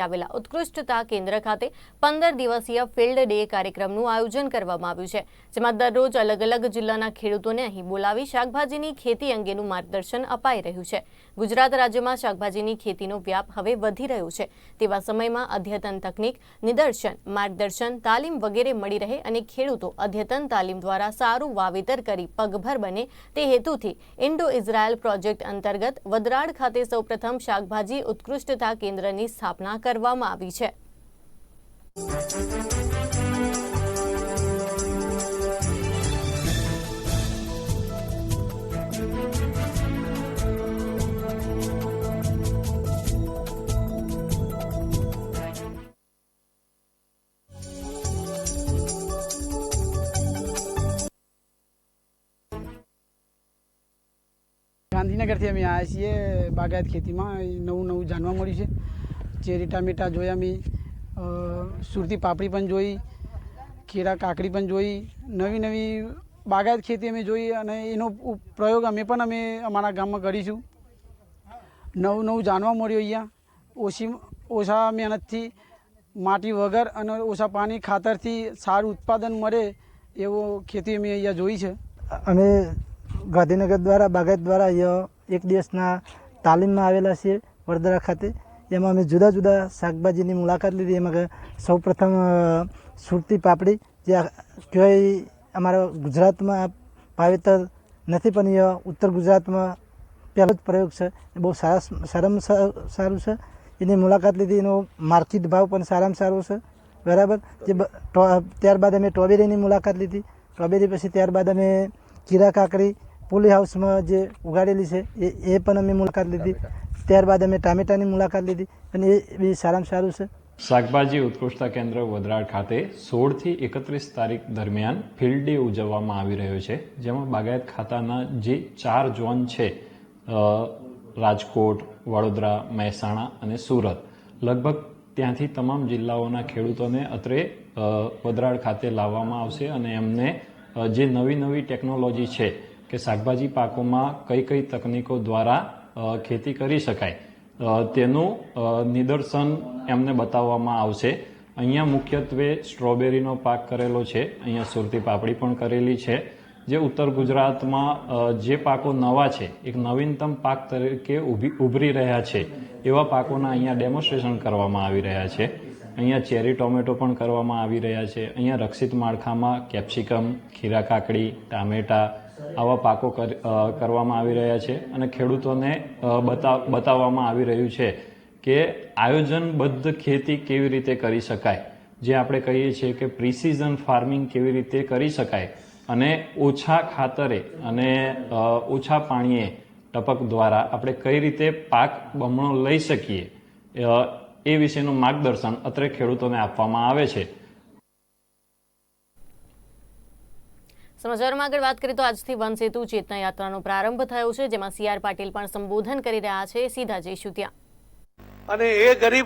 આવેલા ઉત્કૃષ્ટતા કેન્દ્ર ખાતે પંદર દિવસીય ફિલ્ડ ડે કાર્યક્રમનું આયોજન કરવામાં આવ્યું છે, જેમાં દરરોજ અલગ અલગ જિલ્લાના ખેડૂતોને અહીં બોલાવી શાકભાજીની ખેતી અંગેનું માર્ગદર્શન અપાઈ રહ્યું છે. ગુજરાત રાજ્યમાં શાકભાજીની ખેતીનો વ્યાપ હવે વધી રહ્યો છે, તેવા સમયમાં અદ્યતન તકનીક, નિદર્શન, માર્ગદર્શન, તાલીમ વગેરે મળી રહે અને ખેડૂતો અદ્યતન તાલીમ દ્વારા સારું વાવેતર કરી પગભર બને તે હેતુથી ઇન્ડો ઇઝરાયલ પ્રોજેક્ટ અંતર્ગત વદરાડ ખાતે સૌપ્રથમ શાકભાજી ઉત્કૃષ્ટતા કેન્દ્રની સ્થાપના કરવામાં આવી છે. ગાંધીનગરથી અમે આવ્યા છીએ બાગાયત ખેતીમાં. નવું નવું જાણવા મળ્યું છે. ચેરી મીઠા જોયા અમે સુરતી પાપડી પણ જોઈ ખીરા કાકડી પણ જોઈ, નવી નવી બાગાયત ખેતી અમે જોઈ અને એનો પ્રયોગ અમે પણ અમે અમારા ગામમાં કરીશું. નવું નવું જાણવા મળ્યું અહીંયા. ઓછી, ઓછા મહેનતથી માટી વગર અને ઓછા પાણી ખાતરથી સારું ઉત્પાદન મળે એવો ખેતી અમે અહીંયા જોઈ છે. અમે ગાંધીનગર દ્વારા, બાગાયત દ્વારા અહીંયા એક દિવસના તાલીમમાં આવેલા છીએ, વડોદરા ખાતે. એમાં અમે જુદા જુદા શાકભાજીની મુલાકાત લીધી. એમાં સૌ પ્રથમ સુરતી પાપડી, જે કહેવાય અમારા ગુજરાતમાં વાવેતર નથી, પણ એ ઉત્તર ગુજરાતમાં પહેલો જ પ્રયોગ છે. એ બહુ સારા સારામાં સારું છે. એની મુલાકાત લીધી. એનો માર્કેટ ભાવ પણ સારામાં સારો છે. બરાબર? જે ત્યારબાદ અમે ટોબેરીની મુલાકાત લીધી. ટોબેરી પછી ત્યારબાદ અમે કીરા કાકડી પોલી હાઉસમાં જે ઉગાડેલી છે, એ એ પણ અમે મુલાકાત લીધી. ત્યારબાદ અમે ટામેટાની મુલાકાત લીધી અને એ બી સારામાં સારું છે. શાકભાજી ઉત્કૃષ્ટતા કેન્દ્ર વડરાડ ખાતે સોળથી એકત્રીસ તારીખ દરમિયાન ફિલ્ડ ડે ઉજવવામાં આવી રહ્યો છે જેમાં બાગાયત ખાતાના જે ચાર ઝોન છે રાજકોટ વડોદરા મહેસાણા અને સુરત. લગભગ ત્યાંથી તમામ જિલ્લાઓના ખેડૂતોને અત્રે અ, ખાતે લાવવામાં આવશે અને એમને જે નવી નવી ટેકનોલોજી છે કે શાકભાજી પાકોમાં કઈ કઈ તકનીકો દ્વારા ખેતી કરી શકાય. તેનું નિદર્શન એમને બતાવવામાં આવશે. અહીંયા મુખ્યત્વે સ્ટ્રોબેરીનો પાક કરેલો છે. અહીંયા સુરતી પાપડી પણ કરેલી છે. જે ઉત્તર ગુજરાતમાં જે પાકો નવા છે, એક નવીનતમ પાક તરીકે ઊભી, ઉભરી રહ્યા છે, એવા પાકોના અહીંયા ડેમોન્સ્ટ્રેશન કરવામાં આવી રહ્યા છે. અહીંયા ચેરી ટોમેટો પણ કરવામાં આવી રહ્યા છે. અહીંયા રક્ષિત માળખામાં કેપ્સિકમ, ખીરા કાકડી, ટામેટા આવા પાકો કર- કરવામાં આવી રહ્યા છે અને ખેડૂતોને બતા, બતાવવામાં આવી રહ્યું છે કે આયોજનબદ્ધ ખેતી કેવી રીતે કરી શકાય. જે આપણે કહીએ છીએ કે પ્રિસિઝન ફાર્મિંગ કેવી રીતે કરી શકાય અને ઓછા ખાતરે અને ઓછા પાણીએ ટપક દ્વારા આપણે કઈ રીતે પાક બમણો લઈ શકીએ. એ વિશેનું માર્ગદર્શન અત્રે ખેડૂતોને આપવામાં આવે છે. સમાચારમાં આગળ વાત કરીએ તો આજથી વન સેતુ ચેતના યાત્રાનો પ્રારંભ થયો છે જેમાં સી આર પાટીલ પણ સંબોધન કરી રહ્યા છે. સીધા જઈશું ત્યાં અને એ ગરીબ